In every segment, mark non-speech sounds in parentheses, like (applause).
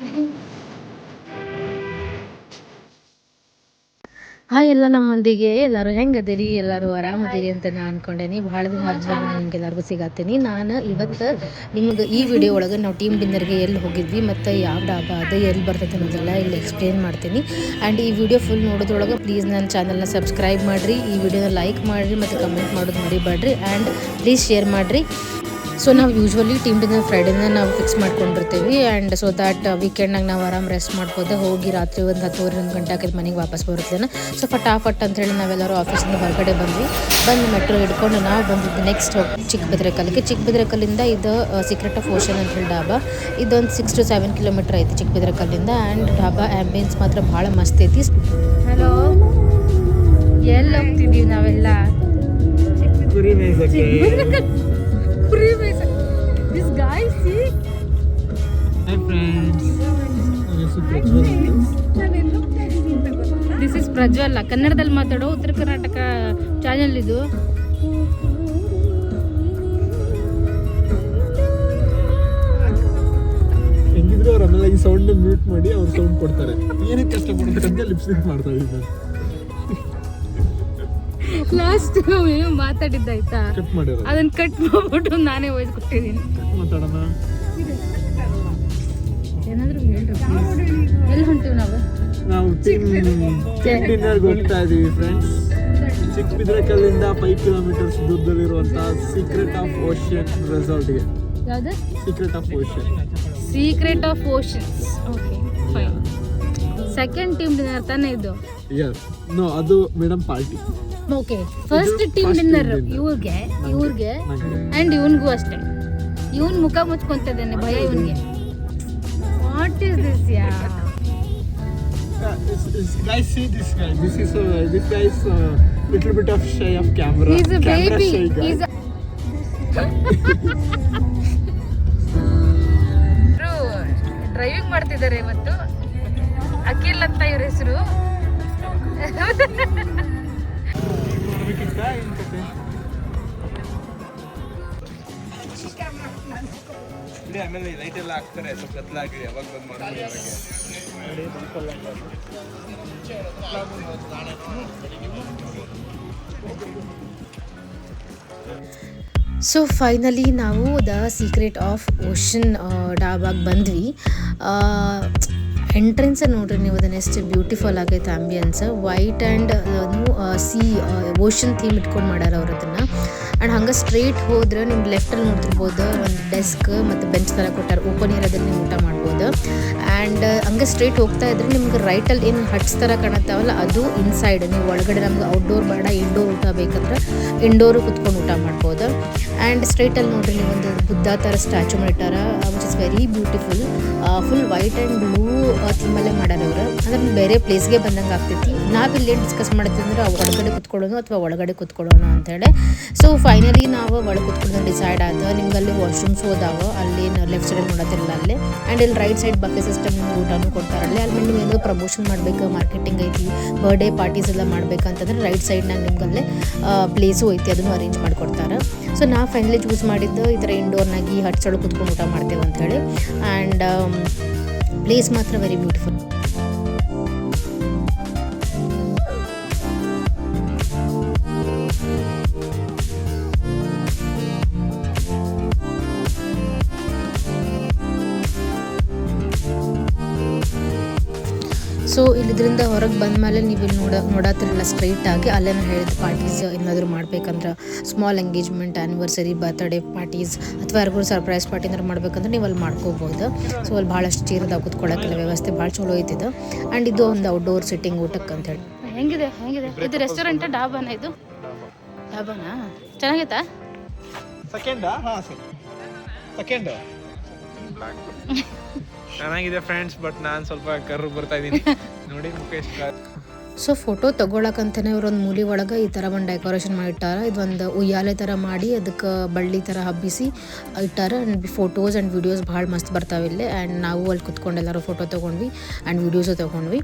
(laughs) Hi ಎಲ್ಲ ನಮ್ಮೊಂದಿಗೆ ಎಲ್ಲರೂ ಹೆಂಗದಿರಿ? ಎಲ್ಲರೂ ಆರಾಮದಿರಿ ಅಂತ ನಾನು ಅನ್ಕೊಂಡೇನಿ ಭಾಳ ದಿನ ನಿಮ್ಗೆ ಎಲ್ಲರಿಗೂ ಸಿಗತ್ತೀನಿ ನಾನು ಇವತ್ತು ನಿಮ್ಗೆ ಈ ವಿಡಿಯೋ ಒಳಗೆ ನಾವು ಟೀಮ್ ಡಿನ್ನರ್ಗೆ ಎಲ್ಲಿ ಹೋಗಿದ್ವಿ ಮತ್ತು ಯಾವ ಡಾಬಾ ಅದು, ಎಲ್ಲಿ ಬರ್ತೈತೆ ಅನ್ನೋದೆಲ್ಲ ಇಲ್ಲಿ ಎಕ್ಸ್ಪ್ಲೇನ್ ಮಾಡ್ತೀನಿ. ಆ್ಯಂಡ್ ಈ ವಿಡಿಯೋ ಫುಲ್ ನೋಡೋದ್ರೊಳಗೆ ಪ್ಲೀಸ್ ನನ್ನ ಚಾನಲ್ನ ಸಬ್ಸ್ಕ್ರೈಬ್ ಮಾಡಿರಿ. ಈ ವಿಡಿಯೋನ ಲೈಕ್ ಮಾಡಿರಿ ಮತ್ತು ಕಮೆಂಟ್ ಮಾಡೋದು ಮರಿಬೇಡ್ರಿ ಆ್ಯಂಡ್ ಪ್ಲೀಸ್ ಶೇರ್ ಮಾಡಿರಿ. ಸೊ ನಾವು ಯೂಶ್ವಲಿ ಟೀಮ್ ಡಿನ್ನರ್ ಫ್ರೈಡೇನ ನಾವು ಫಿಕ್ಸ್ ಮಾಡ್ಕೊಂಡಿರ್ತೀವಿ. ಆ್ಯಂಡ್ ಸೊ ದ್ಯಾಟ್ ವೀಕೆಂಡ್ನಾಗ ನಾವು ಆರಾಮ್ ರೆಸ್ಟ್ ಮಾಡ್ಬೋದು. ಹೋಗಿ ರಾತ್ರಿ ಒಂದು ಹತ್ತುವರೆ, ಒಂದು ಗಂಟೆ ಹಾಕಿದ ಮನೆಗೆ ವಾಪಸ್ ಬರುತ್ತೇನೆ ಸೊ ಫಟಾಫಟ್ ಅಂತೇಳಿ ನಾವೆಲ್ಲರೂ ಆಫೀಸಿಂದ ಹೊರಗಡೆ ಬಂದ್ವಿ. ಬಂದು ಮೆಟ್ರೋ ಹಿಡ್ಕೊಂಡು ನಾವು ಬಂದಿದ್ದು ನೆಕ್ಸ್ಟ್ ಚಿಕ್ಕಬಿದ್ರೆಕಲ್ಲಿಗೆ ಚಿಕ್ಕಬಿದ್ರೆಕಲ್ಲಿಂದ ಇದು ಸೀಕ್ರೆಟ್ ಆಫ್ ಓಷನ್ ಅಂತ ಹೇಳಿ ಡಾಬಾ. ಇದೊಂದು ಸಿಕ್ಸ್ ಟು ಸೆವೆನ್ ಕಿಲೋಮೀಟರ್ ಐತಿ ಚಿಕ್ಕಬಿದ್ರೆಕಲ್ಲಿಂದ. ಆ್ಯಂಡ್ ಡಾಬಾ ಆ್ಯಂಬಿಯನ್ಸ್ ಮಾತ್ರ ಭಾಳ ಮಸ್ತ್ ಐತಿ. ಹಲೋ ಪ್ರಜ್ವಲ್ಲ ಕನ್ನಡದಲ್ಲಿ ಮಾತಾಡೋ ಉತ್ತರ ಕರ್ನಾಟಕ ಚಾನೆಲ್ ಇದು. ಹೆಂಗಿದ್ರು ಅವ್ರು ಆಮೇಲೆ ಈ ಸೌಂಡ್ ಮ್ಯೂಟ್ ಮಾಡಿ ಅವ್ರು ಸೌಂಡ್ ಕೊಡ್ತಾರೆ. ಏನಕ್ಕೆ ಕಷ್ಟ ಪಡ್ತಾರೆ ಲಿಪ್ಸಿಂಗ್ ಮಾಡ್ತಾ ಇದ್ದಾರೆ ಲಾಸ್ಟ್ ಏನೋ ಮಾತಾಡಿದ್ದಾಯ್ತಾ? ಅದನ್ನ ಕಟ್ ಮಾಡ್ಬಿಟ್ಟು ನಾನೇ ವಾಯ್ಸ್ ಕೊಟ್ಟಿದ್ದೀನಿ ಏನಾದರೂ ಹೇಳ್ರಿ ಎಲ್ಲಿ ನಾವು ಚಿಕ್ಕಿನರ್ ಟೀಮ್ ಡಿನ್ನರ್ಗೆ ಹೋಗ್ತಾ ಇದೀವಿ ಫ್ರೆಂಡ್ಸ್ ಚಿಕ್ಕಬಿದ್ರಕಲ್ಲಿಂದ ಫೈವ್ ಕಿಲೋಮೀಟರ್ಸ್ ದೂರದಲ್ಲಿರುವಂತಹ ಸೀಕ್ರೆಟ್ ಆಫ್ ಓಷನ್ ರೆಸಾರ್ಟ್ಗೆ ಗೆ. Secret of ocean secret of oceans okay fine second team dinner ತಾನೇ ಇದು? ಎಸ್ ನೋ ಅದು madam party okay first team dinner. ಇವ್ರಿಗೆ ಇವ್ರಿಗೆ ಆ್ಯಂಡ್ ಇವನ್ಗೂ ಅಷ್ಟೇ. ಇವನ್ ಮುಖ ಮುಚ್ಕೊಂತಿದ್ದಾನೆ ಭಯ ಇವನ್ಗೆ. This, guy guys see this guy. This is a this guy is a little bit of shy of camera. He's a camera baby. shy guy. Driving driving ಮಾಡ್ತಿದ್ದಾರೆ ಇವತ್ತು ಅಖಿಲ್ ಅಂತ ಇವ್ರ ಹೆಸರು ಅಂತ. ಸೊ ಫೈನಲಿ ನಾವು ದ ಸೀಕ್ರೆಟ್ ಆಫ್ ಓಷನ್ ಡಾಬಾಗೆ ಬಂದ್ವಿ entrance ನೋಡ್ರಿ ನೀವು ಅದನ್ನ ಎಷ್ಟು ಬ್ಯೂಟಿಫುಲ್ ಆಗೈತೆ ambience white and sea ocean theme ಇಟ್ಕೊಂಡು ಮಾಡ್ಯಾರ ಅವ್ರು ಅದನ್ನು. ಆ್ಯಂಡ್ ಹಂಗೆ ಸ್ಟ್ರೇಟ್ ಹೋದ್ರೆ ನಿಮ್ಗೆ ಲೆಫ್ಟಲ್ಲಿ ನೋಡ್ತಿರ್ಬೋದು, ಒಂದು ಡೆಸ್ಕ್ ಮತ್ತು ಬೆಂಚ್ ಥರ ಕೊಟ್ಟಾರೆ. ಓಪನ್ ಇರೋದನ್ನ ನೀವು ಊಟ ಮಾಡ್ಬೋದು ಆ್ಯಂಡ್ ಹಂಗೆ ಸ್ಟ್ರೈಟ್ ಹೋಗ್ತಾ ಇದ್ರೆ ನಿಮ್ಗೆ ರೈಟಲ್ಲಿ ಏನು ಹಟ್ಸ್ ಥರ ಕಾಣುತ್ತಾವಲ್ಲ, ಅದು ಇನ್ಸೈಡ್ ನೀವು ಒಳಗಡೆ ನಮ್ಗೆ ಔಟ್ಡೋರ್ ಬೇಡ ಇಂಡೋರ್ ಊಟ ಬೇಕಂದ್ರೆ ಇಂಡೋರು ಕುತ್ಕೊಂಡು ಊಟ ಮಾಡ್ಬೋದು. ಆ್ಯಂಡ್ ಸ್ಟ್ರೈಟಲ್ಲಿ ನೋಡ್ರಿ ನೀವು ಒಂದು ಬುದ್ಧ ಥರ statue ಮಾಡಿಟ್ಟಾರ which is very beautiful full white and blue ಥೀಮಲ್ಲೇ ಮಾಡ್ಯಾರ ಅವರು. ಅಂದ್ರೆ ಬೇರೆ ಪ್ಲೇಸ್ಗೆ ಬಂದಂಗೆ ಆಗ್ತೈತಿ. ನಾವಿಲ್ಲಿ ಏನು ಡಿಸ್ಕಸ್ ಮಾಡ್ತೀವಿ ಒಳಗಡೆ ಕುತ್ಕೊಳ್ಳೋಣ ಅಥವಾ ಒಳಗಡೆ ಕುತ್ಕೊಳ್ಳೋಣ ಅಂತೇಳಿ ಸೊ ಫೈನಲಿ ನಾವು ಒಳಗೆ ಕುತ್ಕೊಂಡು ಡಿಸೈಡ್ ಆದ ನಿಮ್ಗೆ ಅಲ್ಲಿ ವಾಶ್ರೂಮ್ಸ್ ಹೋದಾವ, ಅಲ್ಲಿ ಲೆಫ್ಟ್ ಸೈಡ್ ನೋಡೋದಿಲ್ಲ ಅಲ್ಲಿ. ಆ್ಯಂಡ್ ಇಲ್ಲಿ ರೈಟ್ ಸೈಡ್ ಬಫೆ ಸಿಸ್ಟಮ್ ನಿಮ್ಗೆ ಊಟನೂ ಕೊಡ್ತಾರೆ. ಅಲ್ಲಿ ಅಲ್ಲಿ ನೀವು ಏನೋ ಪ್ರಮೋಷನ್ ಮಾಡಬೇಕು ಮಾರ್ಕೆಟಿಂಗ್ ಐತಿ ಬರ್ಡೇ ಪಾರ್ಟೀಸ್ ಎಲ್ಲ ಮಾಡ್ಬೇಕಂತಂದ್ರೆ ರೈಟ್ ಸೈಡ್ನಾಗ ನಿಮ್ಗೆ ಅಲ್ಲೇ ಪ್ಲೇಸು ಐತಿ, ಅದನ್ನು ಅರೇಂಜ್ ಮಾಡಿಕೊಡ್ತಾರೆ. ಸೊ ನಾ ಫೈನಲಿ ಚೂಸ್ ಮಾಡಿದ್ದು ಈ ಥರ ಇಂಡೋರ್ನಾಗಿ ಹಟ್ಸ್ ಒಳಗೆ ಕುತ್ಕೊಂಡು ಊಟ ಮಾಡ್ತೇವೆ ಅಂತೇಳಿ ಆ್ಯಂಡ್ ಪ್ಲೇಸ್ ಮಾತ್ರ ವೆರಿ ಬ್ಯೂಟಿಫುಲ್ ಸೊ ಇಲ್ಲಿದ್ರಿಂದ ಹೊರಗೆ ಬಂದ ಮೇಲೆ ನೀವು ಇಲ್ಲಿ ನೋಡ ನೋಡತ್ತಿರಲ್ಲ ಸ್ಟ್ರೈಟ್ ಆಗಿ ಅಲ್ಲೇ ನಾನು ಹೇಳಿದ ಪಾರ್ಟೀಸ್ ಏನಾದರೂ ಮಾಡ್ಬೇಕಂದ್ರೆ small engagement anniversary birthday parties ಅಥವಾ ಯಾರಿಗೂ ಸರ್ಪ್ರೈಸ್ ಪಾರ್ಟಿ ಏನಾದ್ರು ಮಾಡ್ಬೇಕಂದ್ರೆ ನೀವು ಅಲ್ಲಿ ಮಾಡ್ಕೋಬೋದು. ಸೊ ಅಲ್ಲಿ ಭಾಳಷ್ಟು ಚೀರದಾಗ ಕೂತ್ಕೊಳ್ಳೋಕ್ಕೆಲ್ಲ ವ್ಯವಸ್ಥೆ ಭಾಳ ಚಲೋ ಐತಿದು. ಆ್ಯಂಡ್ ಇದು ಒಂದು ಔಟ್ಡೋರ್ ಸಿಟ್ಟಿಂಗ್ ಊಟಕ್ಕೆ ಅಂತ ಹೇಳಿ ಹೆಂಗಿದೆ ಹೆಂಗಿದೆ? ಇದು ರೆಸ್ಟೋರೆಂಟ್ ಡಾಬಾನ ಇದು? ಡಾಬಾನಾ? ಚೆನ್ನಾಗೈತಾ? ಸೆಕೆಂಡಾ ಹಾಂ ಸರ್. ಸೆಕೆಂಡ್ ಚೆನ್ನಾಗಿದೆ ಫ್ರೆಂಡ್ಸ್ ಬಟ್ ನಾನು ಸ್ವಲ್ಪ ಕರ್ರು ಬರ್ತಾ ಇದ್ದೀನಿ. (laughs) ನೋಡಿ ಮುಖೇಶ್ ಸೊ ಫೋಟೋ ತೊಗೊಳಕಂತಾನೆ ಇವ್ರೊಂದು ಮೂಲಿ ಒಳಗೆ ಈ ಥರ ಒಂದು ಡೆಕೋರೇಷನ್ ಮಾಡಿಟ್ಟಾರ. ಇದೊಂದು ಉಯ್ಯಾಲೆ ಥರ ಮಾಡಿ ಅದಕ್ಕೆ ಬಳ್ಳಿ ಥರ ಹಬ್ಬಿಸಿ ಇಟ್ಟಾರ. ಆ್ಯಂಡ್ ಫೋಟೋಸ್ ಆ್ಯಂಡ್ ವೀಡಿಯೋಸ್ ಭಾಳ ಮಸ್ತ್ ಬರ್ತಾವೆ ಇಲ್ಲಿ. ಆ್ಯಂಡ್ ನಾವು ಅಲ್ಲಿ ಕುತ್ಕೊಂಡು ಎಲ್ಲರೂ ಫೋಟೋ ತೊಗೊಂಡ್ವಿ ಆ್ಯಂಡ್ ವೀಡಿಯೋಸು ತೊಗೊಂಡ್ವಿ.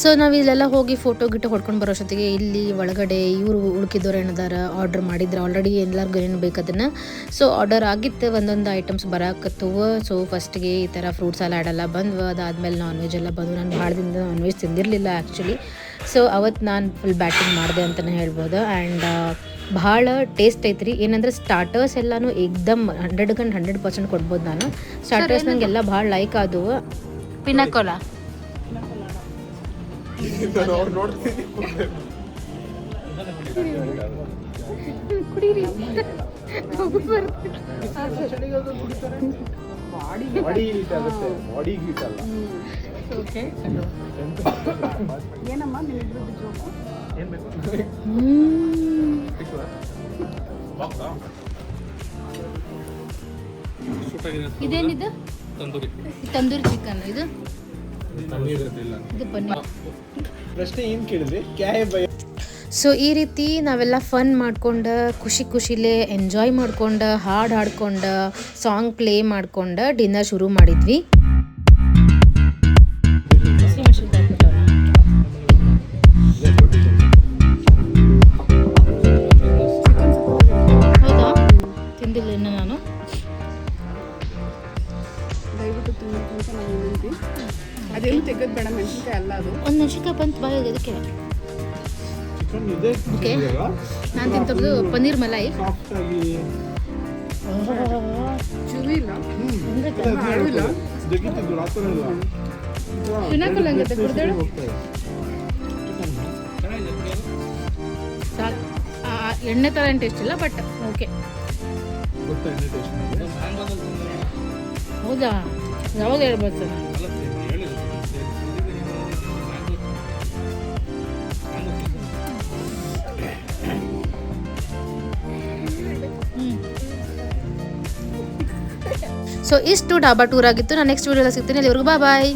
ಸೊ ನಾವು ಇಲ್ಲೆಲ್ಲ ಹೋಗಿ ಫೋಟೋ ಗಿಟೋ ಹೊಡ್ಕೊಂಡು ಬರೋಷ್ಟೊತ್ತಿಗೆ ಇಲ್ಲಿ ಒಳಗಡೆ ಇವರು ಉಳ್ಕಿದ್ದವ್ರು ಏನಾದಾರ ಆರ್ಡ್ರ್ ಮಾಡಿದ್ರೆ ಆಲ್ರೆಡಿ ಎಲ್ಲರಿಗೂ ಏನು ಬೇಕು ಅದನ್ನು ಸೊ ಆರ್ಡರ್ ಆಗಿತ್ತು ಒಂದೊಂದು ಐಟಮ್ಸ್ ಬರಾಕತ್ತವು ಸೊ ಫಸ್ಟ್ಗೆ ಈ ಥರ ಫ್ರೂಟ್ಸ್ ಎಲ್ಲ ಆಡಲ್ಲ ಬಂದ್ವು. ಅದಾದಮೇಲೆ ನಾನ್ ವೆಜ್ ಎಲ್ಲ ಬಂದು ನಾನು ಭಾಳ ದಿನದ ನಾನ್ ವೆಜ್ ತಿಂದಿರಲಿಲ್ಲ ಆ್ಯಕ್ಚುಲಿ ಸೊ ಅವತ್ತು ನಾನು ಫುಲ್ ಬ್ಯಾಟಿಂಗ್ ಮಾಡಿದೆ ಅಂತಲೇ ಹೇಳ್ಬೋದು. ಆ್ಯಂಡ್ ಭಾಳ ಟೇಸ್ಟ್ ಐತ್ರಿ. ಏನಂದ್ರೆ ಸ್ಟಾರ್ಟರ್ಸ್ ಎಲ್ಲಾನು ಏಕ್ದಮ್ ಹಂಡ್ರೆಡ್ ಗಂಡ್ ಹಂಡ್ರೆಡ್ ಪರ್ಸೆಂಟ್ ಕೊಡ್ಬೋದು ನಾನು. ಸ್ಟಾರ್ಟರ್ಸ್ ನಂಗೆಲ್ಲ ಭಾಳ ಲೈಕ್ ಆದವು. ಪಿನಾಕೋಲಾ ಬಾಡಿ ಹೀಟ್ ಆಗುತ್ತೆ. ಬಾಡಿ ಹೀಟ್ ಅಲ್ಲ. ಇದೇನಿದು? ತಂದೂರಿ. ಚಿಕನ್ ಇದು? ಪ್ರಶ್ನೆ ಏನ್ ಕೇಳಿದ್ರಿ? ಕ್ಯಾಯ್ ಬೈ ಸೊ ಈ ರೀತಿ ನಾವೆಲ್ಲ ಫನ್ ಮಾಡ್ಕೊಂಡು ಖುಷಿ ಖುಷಿಲೇ ಎಂಜಾಯ್ ಮಾಡ್ಕೊಂಡು ಹಾಡು ಹಾಡ್ಕೊಂಡು ಸಾಂಗ್ ಪ್ಲೇ ಮಾಡ್ಕೊಂಡು ಡಿನ್ನರ್ ಶುರು ಮಾಡಿದ್ವಿ. ಇದೆ ಓಕೆ. ನಾನು ತಿಂತದ್ದು ಪನ್ನೀರ್ ಮಲಾಯಿ. ಚುವಿ ಇಲ್ಲ. ತಿನ್ನಕ್ಕಲ್ಲ ಹಂಗತ್ತೆ, ಕುಡ್ದೇಳು? ಎಣ್ಣೆ ಥರ ಏನು ಟೇಸ್ಟ್ ಇಲ್ಲ ಬಟ್ ಓಕೆ ಹೌದಾ? ಯಾವಾಗ ಹೇಳ್ಬೋದು ಸರ್? ಸೊ ಇಷ್ಟು ಡಾಬಾ ಟೂರ್ ಆಗಿತ್ತು. ನಾನು ನೆಕ್ಸ್ಟ್ ವೀಡಿಯೋದಲ್ಲಿ ಸಿಗ್ತೀನಿ. ಅಲ್ಲಿವರೆಗೂ ಬಾಯ್